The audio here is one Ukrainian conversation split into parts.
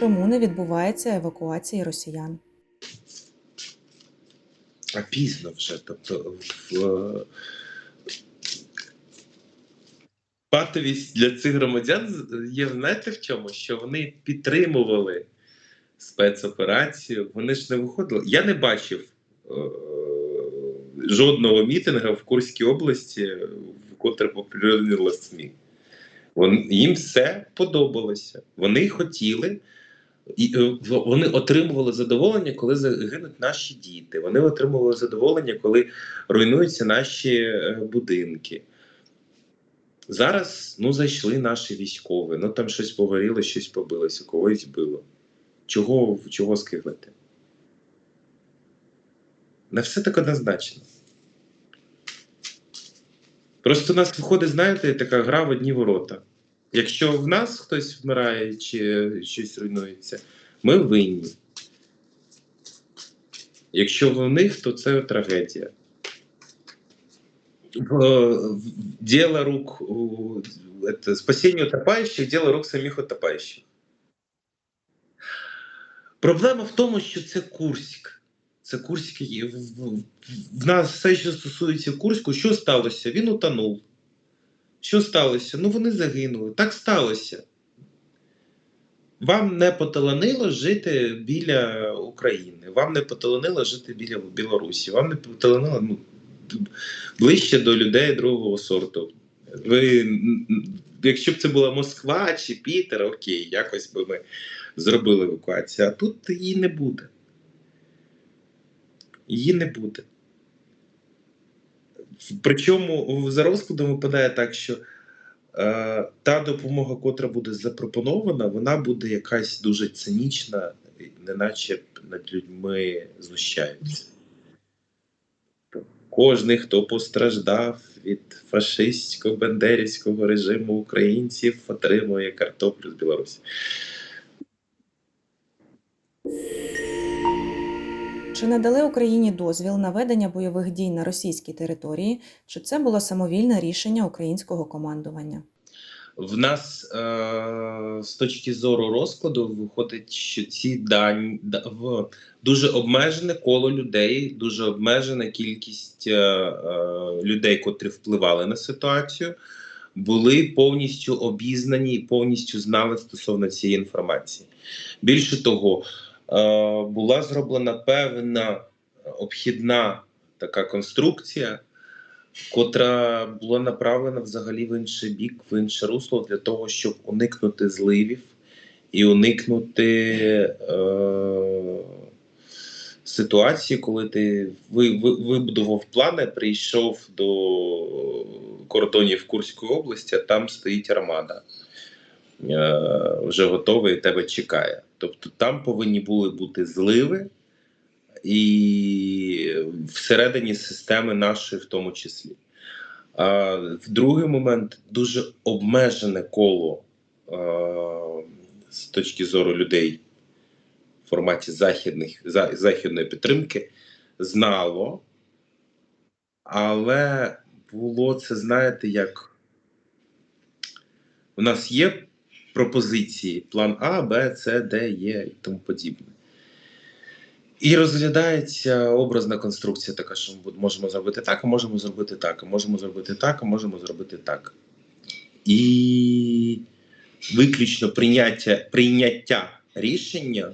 Чому не відбувається евакуації росіян? А пізно вже. Тобто в патовість для цих громадян є, знаєте в чому? Що вони підтримували спецоперацію, вони ж не виходили. Я не бачив е- жодного мітингу в Курській області, в котре популярнило СМІ. Їм все подобалося. Вони хотіли. І е, вони отримували задоволення, коли загинуть наші діти. Вони отримували задоволення, коли руйнуються наші е, будинки. Зараз ну, зайшли наші військові, ну там щось погоріло, щось побилося, когось било. Чого, чого скиглити? Не все так однозначно. Просто у нас виходить, знаєте, така гра в одні ворота. Якщо в нас хтось вмирає чи щось руйнується, ми винні. Якщо в них, то це трагедія. В- рук спасіння утопаючих, дело рук самих утопаючих. Проблема в тому, що це Курськ. Це Курськ. в нас все, що стосується Курську, що сталося? Він утонув. Що сталося? Ну вони загинули. Так сталося. Вам не поталанило жити біля України, вам не поталанило жити біля Білорусі, вам не поталанило ну, ближче до людей другого сорту. Ви, якщо б це була Москва чи Пітер, окей, якось би ми зробили евакуацію. А тут її не буде. Її не буде. Причому за розкладом випадає так, що е, та допомога, котра буде запропонована, вона буде якась дуже цинічна, неначе над людьми знущаються. Кожний, хто постраждав від фашистсько-бендерівського режиму українців, отримує картоплю з Білорусі. Чи надали Україні дозвіл на ведення бойових дій на російській території, чи це було самовільне рішення українського командування? В нас е, з точки зору розкладу виходить, що ці дані да- в дуже обмежене коло людей, дуже обмежена кількість е, е, людей, котрі впливали на ситуацію, були повністю обізнані і повністю знали стосовно цієї інформації. Більше того, була зроблена певна обхідна така конструкція котра була направлена взагалі в інший бік, в інше русло для того, щоб уникнути зливів і уникнути е, ситуації, коли ти ви, ви, вибудував плани, прийшов до кордонів Курської області, а там стоїть армада. Е, вже готова і тебе чекає. Тобто там повинні були бути зливи, і всередині системи нашої, в тому числі. А в другий момент дуже обмежене коло а, з точки зору людей в форматі західних, за, західної підтримки знало, але було це, знаєте, як у нас є пропозиції: план А, Б, С, Д, Є і тому подібне. І розглядається образна конструкція така, що ми можемо зробити так, а можемо зробити так, а можемо зробити так, а можемо зробити так. І виключно прийняття, прийняття рішення,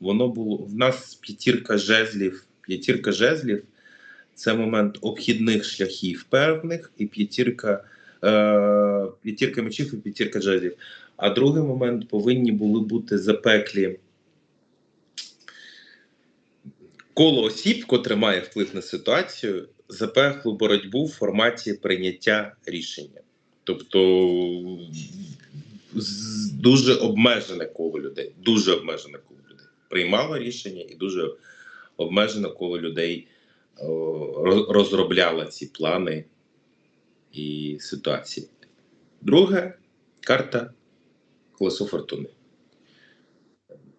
воно було в нас п'ятірка жезлів. П'ятірка жезлів це момент обхідних шляхів певних, і п'ятірка, е, п'ятірка мечів і п'ятірка жезлів. А другий момент повинні були бути запеклі коло осіб, котре має вплив на ситуацію, запеклу боротьбу в форматі прийняття рішення. Тобто дуже обмежене коло людей, дуже обмежене коло людей приймало рішення, і дуже обмежене коло людей розробляло ці плани і ситуації. Друга карта колесо фортуни.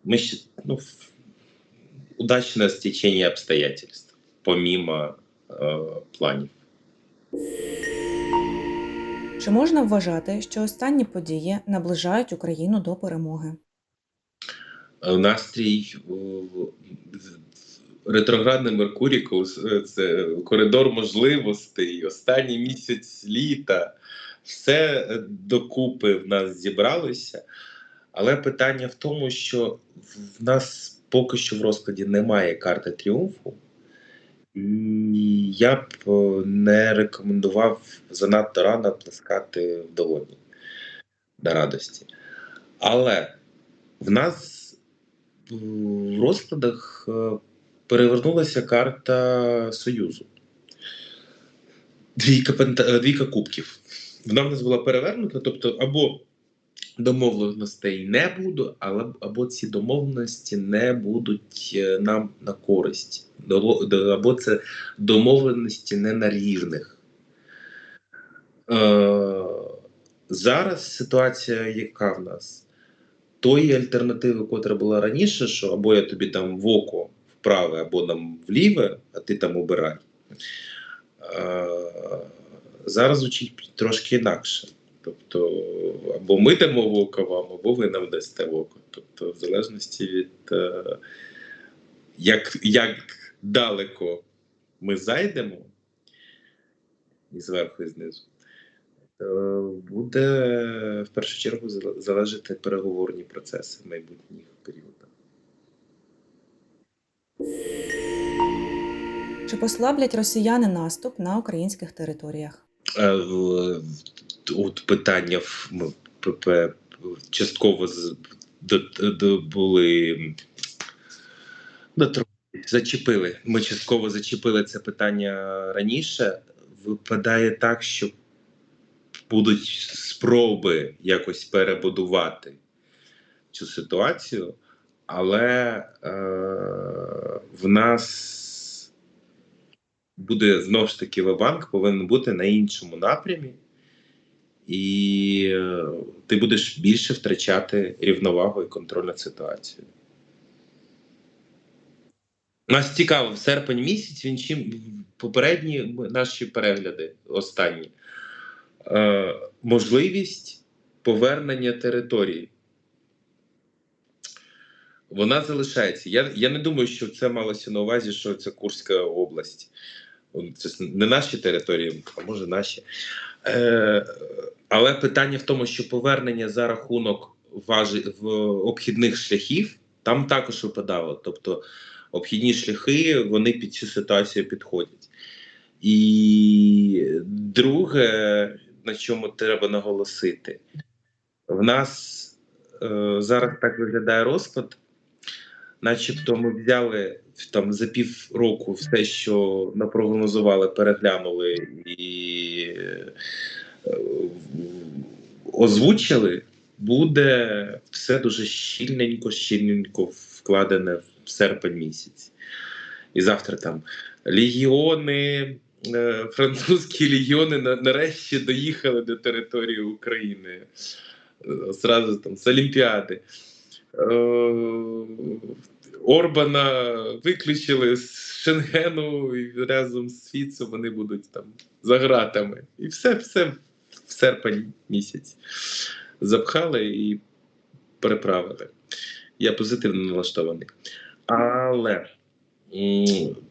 Мы ще, ну, удачное стечение обстоятельств, помимо э, планів. Чи можна вважати, що останні події наближають Україну до перемоги? е, настрій е, ретроградний Меркурій, е, це коридор можливостей, останній місяць літа. Все е, докупи в нас зібралося. Але питання в тому, що в нас поки що в розкладі немає карти тріумфу. Я б е, не рекомендував занадто рано плескати в долоні на радості. Але в нас в розкладах перевернулася карта Союзу. Двійка, пента- е, двійка кубків. Вона в нас була перевернута, тобто або домовленостей не буде, але або ці домовленості не будуть е, нам на користь, або це домовленості не на рівних. Е, зараз ситуація, яка в нас? Тої альтернативи, котра була раніше, що або я тобі дам в око вправе, або дам вліве, а ти там обирай. Зараз звучить трошки інакше. Тобто, або ми дамо око вам, або ви нам дасте око. Тобто, в залежності від е, як, як далеко ми зайдемо, і зверху, і знизу, буде в першу чергу залежати переговорні процеси майбутніх періодах. Чи послаблять росіяни наступ на українських територіях? Е, От питання частково були зачепили. Ми частково зачепили це питання раніше. Випадає так, що будуть спроби якось перебудувати цю ситуацію, але е, в нас буде знову ж таки Вебанк повинен бути на іншому напрямі, і е, ти будеш більше втрачати рівновагу і контроль над ситуацією. Нас цікаво, в серпень місяць він чим попередні наші перегляди, останні, е, можливість повернення території. Вона залишається. Я, я не думаю, що це малося на увазі, що це Курська область. Це не наші території, а може наші. Е, але питання в тому, що повернення за рахунок важі, в обхідних шляхів там також випадало. Тобто обхідні шляхи вони під цю ситуацію підходять. І друге, на чому треба наголосити, в нас е, зараз так виглядає розклад, начебто ми взяли там за пів року все, що напрогнозували, переглянули і е, озвучили, буде все дуже щільненько, щільненько вкладене в серпень місяць. І завтра там легіони, е, французькі легіони нарешті доїхали до території України. Е, Зразу там з Олімпіади. Орбана виключили з Шенгену і разом з Фіцо вони будуть там за гратами. І все, все в серпень місяць запхали і переправили. Я позитивно налаштований. Але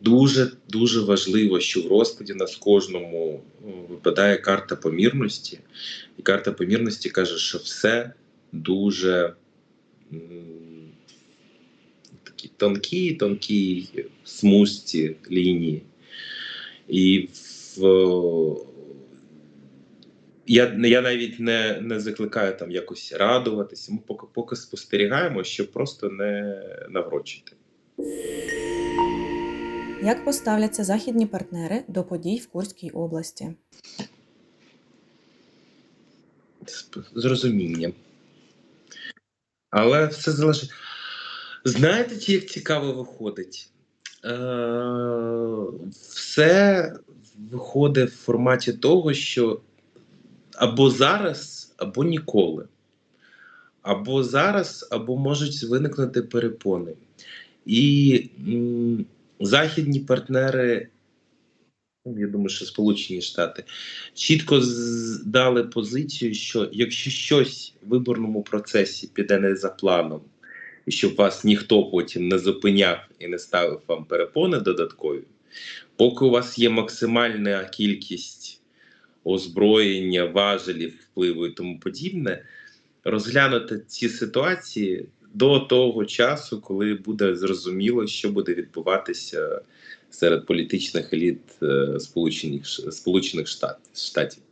дуже дуже важливо, що в розкладі нас кожному випадає карта помірності, і карта помірності каже, що все дуже такі тонкі, тонкі смужці лінії. І в, я, я навіть не, не закликаю там якось радуватися. Ми поки, поки спостерігаємо, щоб просто не наврочити. Як поставляться західні партнери до подій в Курській області? з розумінням. Але все залежить. Знаєте, як цікаво виходить? Е, все виходить в форматі того, що або зараз, або ніколи. Або зараз, або можуть виникнути перепони. І м, західні партнери, ну, я думаю, що Сполучені Штати, чітко дали позицію, що якщо щось в виборному процесі піде не за планом, щоб вас ніхто потім не зупиняв і не ставив вам перепони додаткові, поки у вас є максимальна кількість озброєння, важелів, впливу і тому подібне, розглянути ці ситуації до того часу, коли буде зрозуміло, що буде відбуватися серед політичних еліт е, Сполучених, Сполучених Штатів.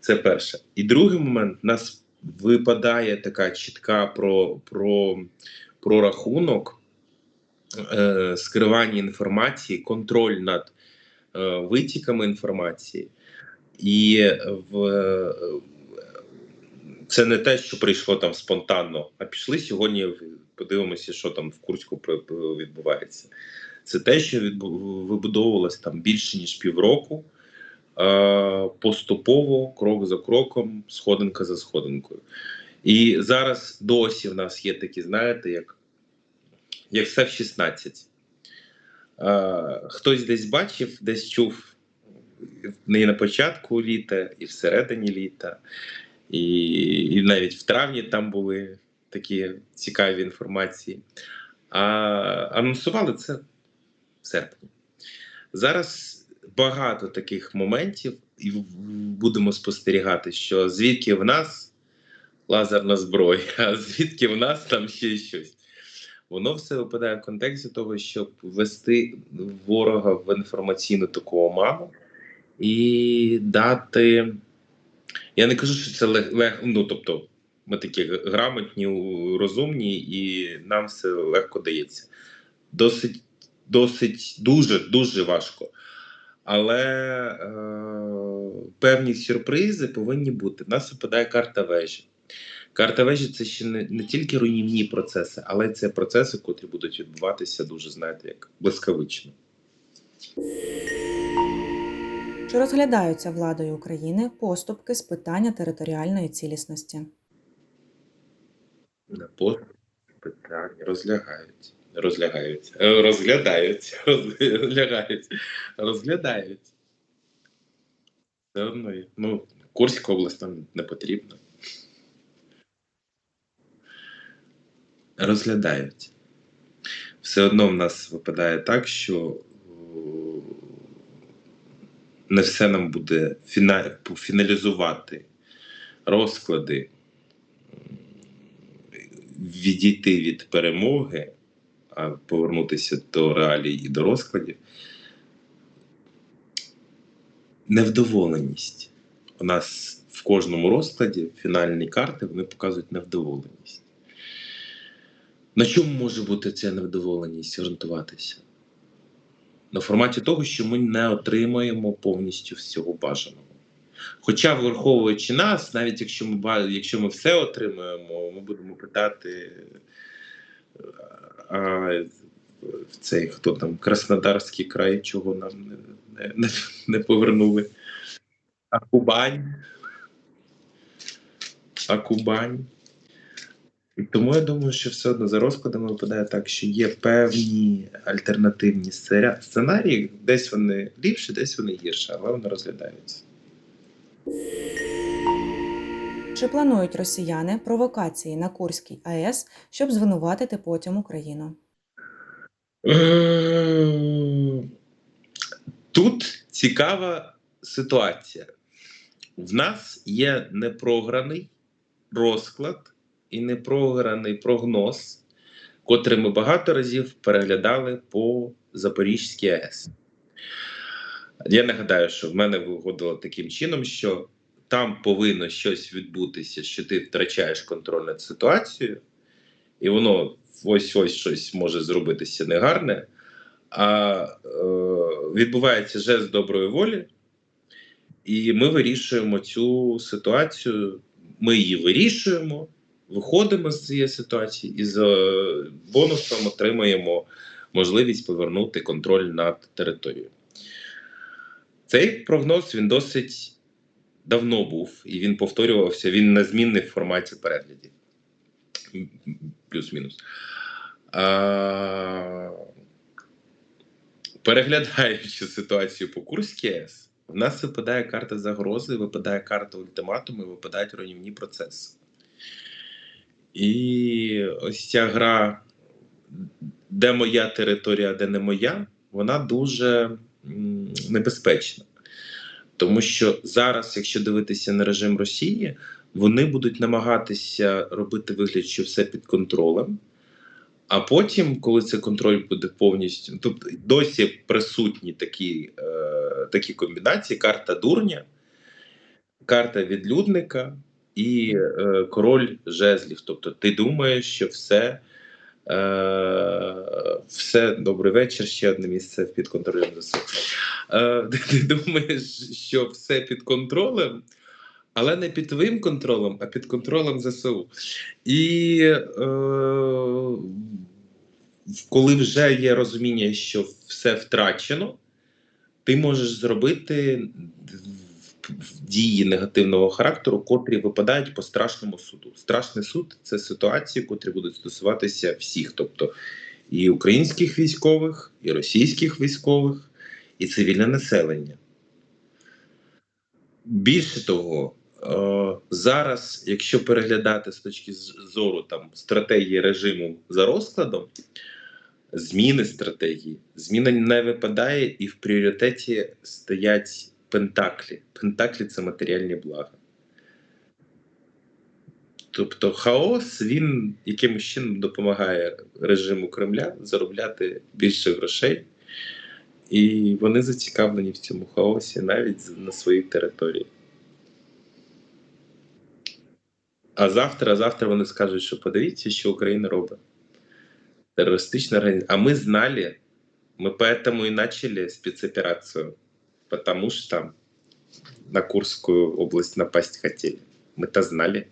Це перше. І другий момент нас випадає така чітка про, про, про рахунок е, скривання інформації, контроль над е, витіками інформації. І в, е, це не те, що прийшло там спонтанно, а пішли сьогодні. Подивимося, що там в Курську відбувається. Це те, що вибудовувалось там більше ніж півроку, поступово, крок за кроком, сходинка за сходинкою. І зараз досі в нас є такі, знаєте, як, як все в 16. Е, хтось десь бачив, десь чув не на початку літа, і всередині літа, і, і навіть в травні там були такі цікаві інформації. А анонсували це в серпні. Зараз багато таких моментів, і будемо спостерігати, що звідки в нас лазерна зброя, а звідки в нас там ще щось. Воно все випадає в контексті того, щоб ввести ворога в інформаційну таку оману і дати. Я не кажу, що це лег, лег ну тобто, ми такі грамотні, розумні, і нам все легко дається. Досить, досить дуже, дуже важко. Але е, певні сюрпризи повинні бути. В нас випадає карта вежі. Карта вежі це ще не, не тільки руйнівні процеси, але це процеси, котрі будуть відбуватися дуже, знаєте, як блискавично. Чи розглядаються владою України поступки з питання територіальної цілісності? На пост питання розлягаються. Розлягаються. Е, Розглядаються. Розлягаються. Розглядаються. Все одно, ну, Курська область нам не потрібна. Розглядаються. Все одно в нас випадає так, що не все нам буде фіна... фіналізувати розклади відійти від перемоги, повернутися до реалій і до розкладів. Невдоволеність. У нас в кожному розкладі фінальні карти вони показують невдоволеність. На чому може бути ця невдоволеність орієнтуватися? На форматі того, що ми не отримаємо повністю всього бажаного. Хоча, враховуючи нас, навіть якщо ми якщо ми все отримаємо, ми будемо питати, а в цей хто там Краснодарський край, чого нам не, не, не, повернули. А Кубань. А Кубань. Тому я думаю, що все одно за розкладами випадає так, що є певні альтернативні сценарії, десь вони ліпші, десь вони гірші, але вони розглядаються. Чи планують росіяни провокації на Курській АЕС, щоб звинуватити потім Україну? Е, Тут цікава ситуація. В нас є непрограний розклад і непрограний прогноз, котрий ми багато разів переглядали по Запорізькій АЕС. Я нагадаю, що в мене виходило таким чином, що там повинно щось відбутися, що ти втрачаєш контроль над ситуацією, і воно ось ось щось може зробитися негарне. А е, відбувається жест доброї волі, і ми вирішуємо цю ситуацію. Ми її вирішуємо, виходимо з цієї ситуації і з бонусом отримаємо можливість повернути контроль над територією. Цей прогноз він досить давно був, і він повторювався. Він незмінний в форматі переглядів. Плюс-мінус. Переглядаючи ситуацію по Курській АЕС, в нас випадає карта загрози, випадає карта ультиматуму, випадають руйнівні процеси. І ось ця гра, де моя територія, де не моя, вона дуже небезпечна. Тому що зараз, якщо дивитися на режим Росії, вони будуть намагатися робити вигляд, що все під контролем. А потім, коли цей контроль буде повністю, тобто досі присутні такі, е, такі комбінації: карта дурня, карта відлюдника і е, король жезлів. Тобто, ти думаєш, що все, все добрий вечір, ще одне місце під контролем ЗСУ. Е, ти думаєш, що все під контролем. Але не під твоїм контролем, а під контролем ЗСУ. І е, коли вже є розуміння, що все втрачено, ти можеш зробити дії негативного характеру, котрі випадають по страшному суду. Страшний суд це ситуації, котрі будуть стосуватися всіх, тобто і українських військових, і російських військових, і цивільне населення. Більше того, е, зараз, якщо переглядати з точки зору там стратегії режиму за розкладом, зміни стратегії, зміна не випадає, і в пріоритеті стоять пентаклі. Пентаклі це матеріальні блага. Тобто хаос він якимось чином допомагає режиму Кремля заробляти більше грошей, і вони зацікавлені в цьому хаосі навіть з- на своїй території. А завтра, завтра вони скажуть, що подивіться, що Україна робить. Терористична організація. А мы знали, мы поэтому и начали спецоперацию, потому что на Курскую область напасть хотели. Мы-то знали.